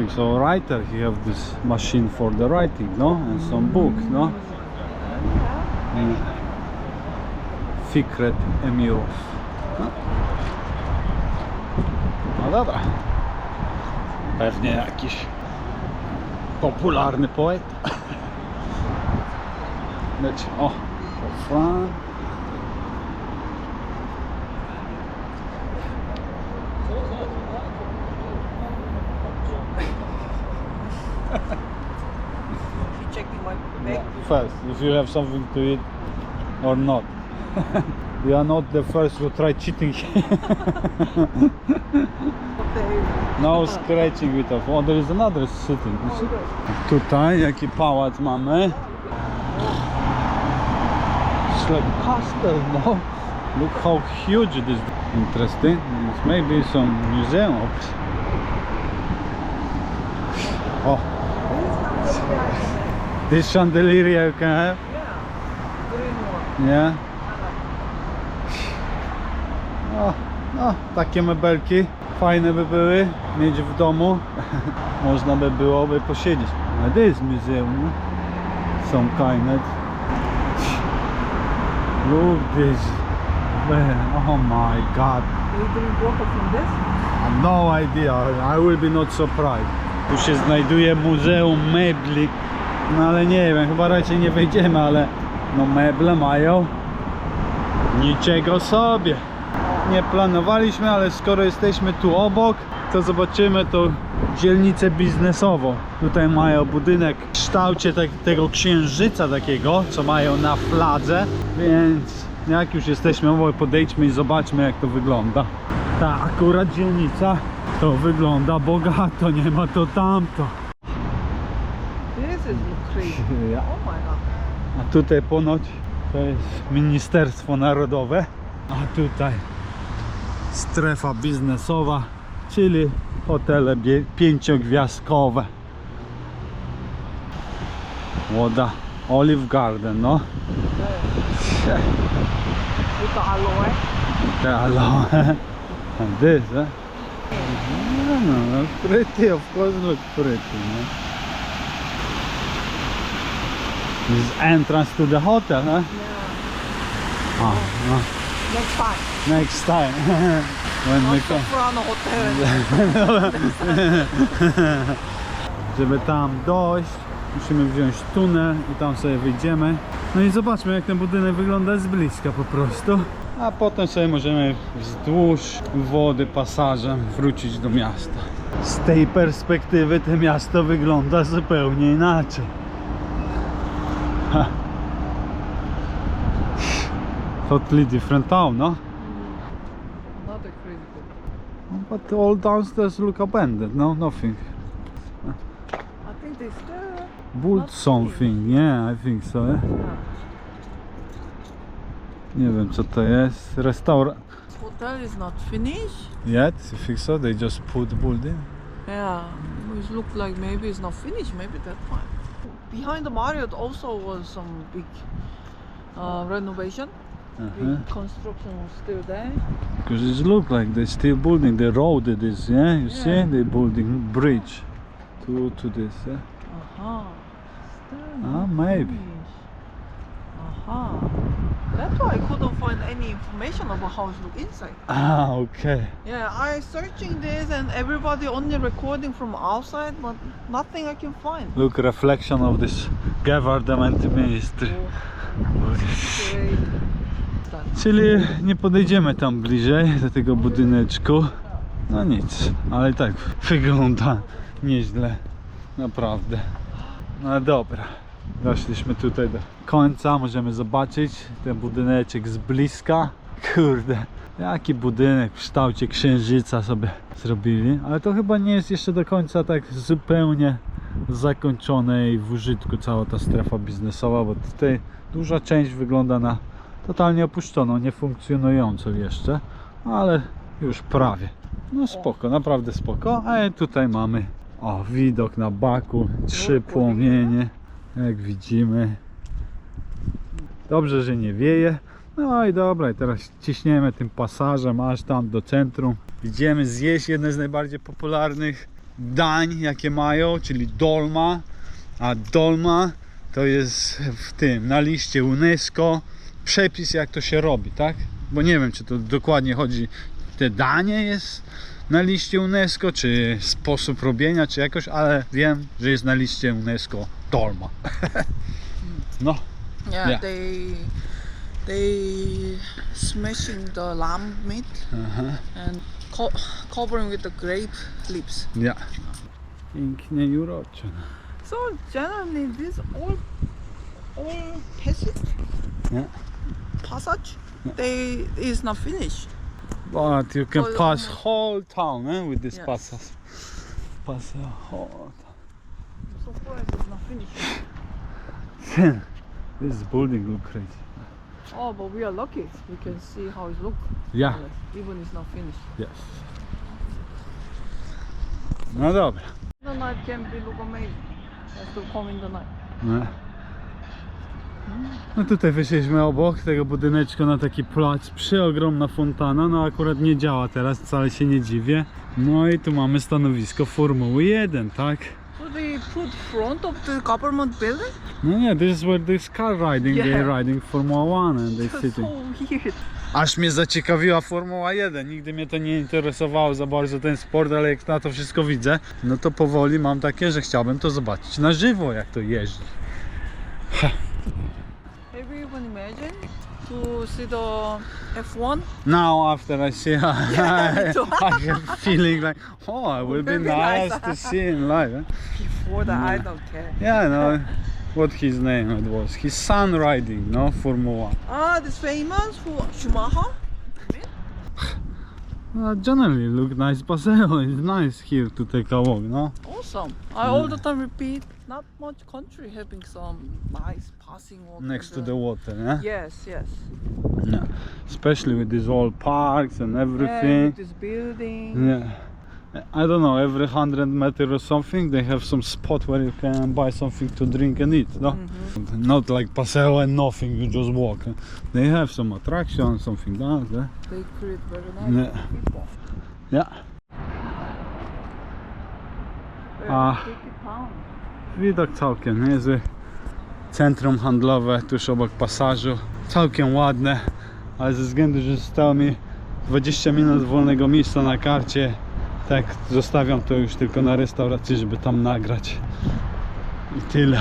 think so. Writer, he have this machine for the writing, no? And some book, no? Mm. Fikret Emirov. No. no dobra. Pewnie jakiś popularny poeta. Leci, o, Fran. First, if you have something to eat or not. we are not the first who try cheating. Okay. no scratching with us. Oh, there is another sitting. You? Tutaj jaki pałac mamy. It's like castle, no? Look how huge it is. Interesting. It's maybe some museum. Oh, this chandelier you can have. Yeah. Green one. Nie? No, no, takie mebelki fajne by były mieć w domu. Można by byłoby posiedzieć. Jest muzeum. no. Some kind of. Look this. Oh my god. You from this? No idea. I will be not surprised. Tu się znajduje Muzeum Mebli. No ale nie wiem, chyba raczej nie wejdziemy, ale no meble mają niczego sobie. Nie planowaliśmy, ale skoro jesteśmy tu obok, to zobaczymy tą dzielnicę biznesową. Tutaj mają budynek w kształcie tak, tego księżyca takiego, co mają na fladze, więc jak już jesteśmy obok, podejdźmy i zobaczmy jak to wygląda. Ta akurat dzielnica to wygląda bogato, nie ma to tamto. Is crazy. Ja. Oh my god. A tutaj ponoć to jest Ministerstwo Narodowe, a tutaj strefa biznesowa, czyli hotele pięciogwiazdkowe. Łoda Olive Garden, no. With the aloe. And this, eh? No, no, pretty, of course, look pretty, no. This is entrance to the hotel, huh? Yeah. Ah, no. Next time. Next time. when we come. Hotel. Żeby tam dojść, musimy wziąć tunel i tam sobie wyjdziemy. No i zobaczmy jak ten budynek wygląda z bliska po prostu. A potem sobie możemy wzdłuż wody pasażem wrócić do miasta. Z tej perspektywy to miasto wygląda zupełnie inaczej. Totally different town, no? Not a crazy thing. But all downstairs look abandoned, no? Nothing. I think they still. Built something, yeah, I think so. Eh? Yeah. Nie wiem co to jest. Restaurant. Hotel is not finished. Yet, you think so? They just put building. Yeah. It look like maybe it's not finished. Maybe that one. Behind the Marriott also was some big uh, renovation. Uh-huh. Construction was still there. Because it look like they're still building the road it is, yeah? You see? Yeah. They building bridge to to this, yeah? Uh-huh. Ah, maybe. finished. Uh-huh. That's why I couldn't find any information about how it look inside. Ah, okay. Yeah, I searching this and everybody only recording from outside, but nothing I can find. Look, reflection of this government ministry. Great. Czyli nie podejdziemy tam bliżej do tego budyneczku. No nic, ale tak wygląda nieźle. Naprawdę. No dobra. Doszliśmy tutaj do końca, możemy zobaczyć ten budyneczek z bliska. Kurde, jaki budynek w kształcie księżyca sobie zrobili. Ale to chyba nie jest jeszcze do końca tak zupełnie zakończone i w użytku cała ta strefa biznesowa, bo tutaj duża część wygląda na totalnie opuszczoną, niefunkcjonującą jeszcze, ale już prawie. No spoko, naprawdę spoko. A tutaj mamy o, widok na baku, trzy płomienie, jak widzimy. Dobrze, że nie wieje. No i dobra, i teraz ciśniemy tym pasażem aż tam do centrum. Idziemy zjeść jedne z najbardziej popularnych dań, jakie mają, czyli dolma, a dolma to jest w tym, na liście UNESCO przepis jak to się robi, tak? Bo nie wiem, czy to dokładnie chodzi, te danie jest na liście UNESCO, czy sposób robienia, czy jakoś, ale wiem, że jest na liście UNESCO dolma. no, Yeah, Yeah. they they smashing the lamb meat aha, and co- covering with the grape leaves. ja. Pięknie i urocze. So generally, this all all passage Yeah. Passage they is not finished. But you can Whole- pass whole town eh, with this Yes. passes. Pass a whole So far, it's not finished. this building look crazy. Oh, but we are lucky. We can see how it look. Yeah, Even it's not finished. yes. No dobra. The night can be look amazing. Has to come in the night. No. No tutaj wyszliśmy obok tego budyneczku na taki plac, przeogromna fontana, no akurat nie działa teraz, wcale się nie dziwię. No i tu mamy stanowisko Formuły 1, tak? So they put front of the government building? No nie, this is where this car riding, Yeah. they're riding Formuła 1 and they sitting. so weird. Aż mnie zaciekawiła Formuła 1. Nigdy mnie to nie interesowało za bardzo ten sport, ale jak na to wszystko widzę, no to powoli mam takie, że chciałbym to zobaczyć na żywo, jak to jeździ. Imagine to see the F1. Now after I see I, me too. I have feeling like, oh, it would be be nice nice. to see in live. eh? Before that, I don't care. Yeah, no, what his name it was. His son riding, no, Formula. Ah, this famous who Schumacher. Uh, generally look nice Paseo. It's nice here to take a walk, no? Awesome. I all the time repeat. Not much country having some nice passing water. Next to the uh, water, yeah? Yes, yes. Yeah. Especially with these old parks and Yeah, everything. with this building. Yeah. I don't know, every hundred meter or something they have some spot where you can buy something to drink and eat, no? Mm-hmm. Not like Paseo and nothing, you just walk. They have some attraction, something like that. They create very nice Yeah. people. Yeah. Ah. pretty town. Widok całkiem niezły. Centrum handlowe tuż obok pasażu. Całkiem ładne, ale ze względu, że zostało mi 20 minut wolnego miejsca na karcie, tak zostawiam to już tylko na restauracji, żeby tam nagrać. I tyle.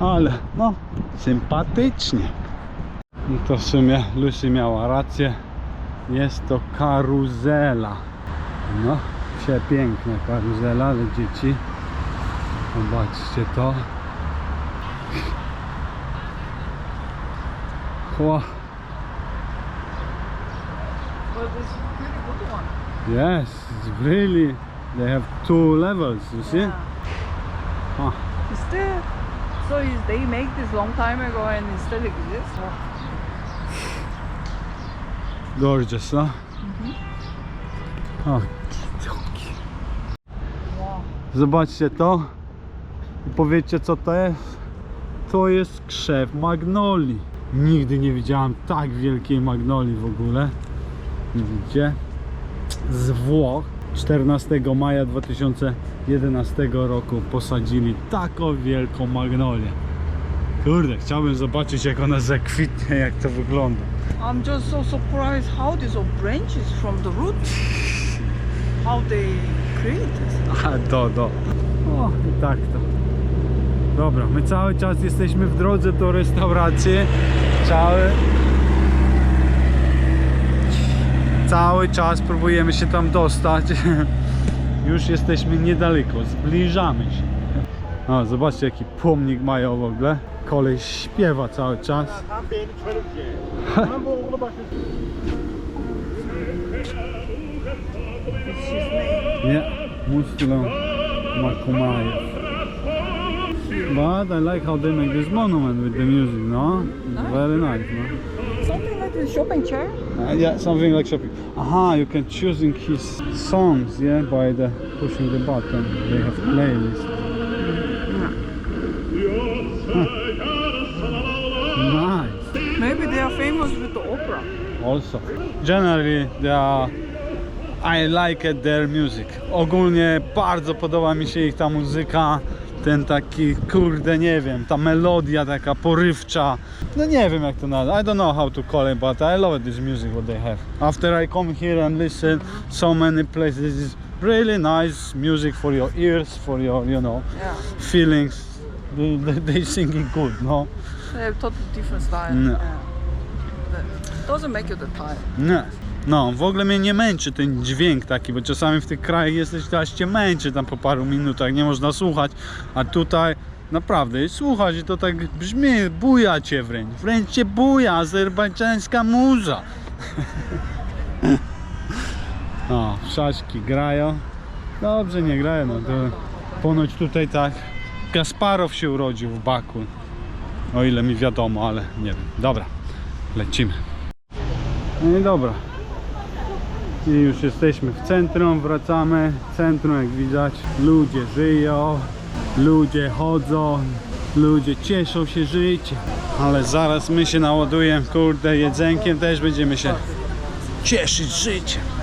Ale no, sympatycznie. I to w sumie Lucy miała rację. Jest to karuzela. No, przepiękna karuzela, ale dzieci. Zobaczcie to. Wow. But it's pretty good one. Yes, it's really. They have two levels. You see? Yeah. Huh. There? So is they make this long time ago and it still exists? Gorgeous, no? O, mm-hmm. Wow. Zobaczcie to i powiedzcie co to jest. To jest krzew magnolii. Nigdy nie widziałem tak wielkiej magnolii w ogóle. Widzicie? Z Włoch 14 maja 2011 roku posadzili taką wielką magnolię. Kurde, chciałbym zobaczyć jak ona zakwitnie, jak to wygląda. I'm just so surprised how these branches from the root. How they create this. A to, to. O, i tak to. Dobra, my cały czas jesteśmy w drodze do restauracji. Cały... Cały czas próbujemy się tam dostać. Już jesteśmy niedaleko, zbliżamy się. O, zobaczcie jaki pomnik mają w ogóle. Koleś śpiewa cały czas. Nie, Muslim Makumajew. But I like how they make this monument with the music, no? It's very nice, no? Something like the shopping chair? Uh, yeah, something like shopping. Aha, you can choosing his songs, yeah, by the pushing the button. They have playlist. Huh. Nice. Maybe they are famous with the opera. Also, generally they are I like their music. Ogólnie bardzo podoba mi się ich ta muzyka. Ten taki, kurde, nie wiem, ta melodia taka porywcza. No nie wiem jak to nazwać. I don't know how to call it, but I love this music what they have. After I come here and listen so many places, it's really nice music for your ears, for your, you know, Yeah. feelings. They, they, sing it good, no? They have totally different style. No. Yeah. That doesn't make you that tired. Nie. No, w ogóle mnie nie męczy ten dźwięk taki, bo czasami w tych krajach jesteś, aż cię męczy tam po paru minutach, nie można słuchać, a tutaj naprawdę słuchać i to tak brzmi, buja cię wręcz, wręcz cię buja, azerbejdżańska muza. O, szaszki grają. Dobrze, nie grają, no to ponoć tutaj tak Kasparow się urodził w Baku. O ile mi wiadomo, ale nie wiem. Dobra, lecimy. No i dobra. I już jesteśmy w centrum, wracamy. Centrum jak widać, ludzie żyją, ludzie chodzą, ludzie cieszą się życiem. Ale zaraz my się naładujemy, kurde, jedzenkiem też będziemy się cieszyć życiem.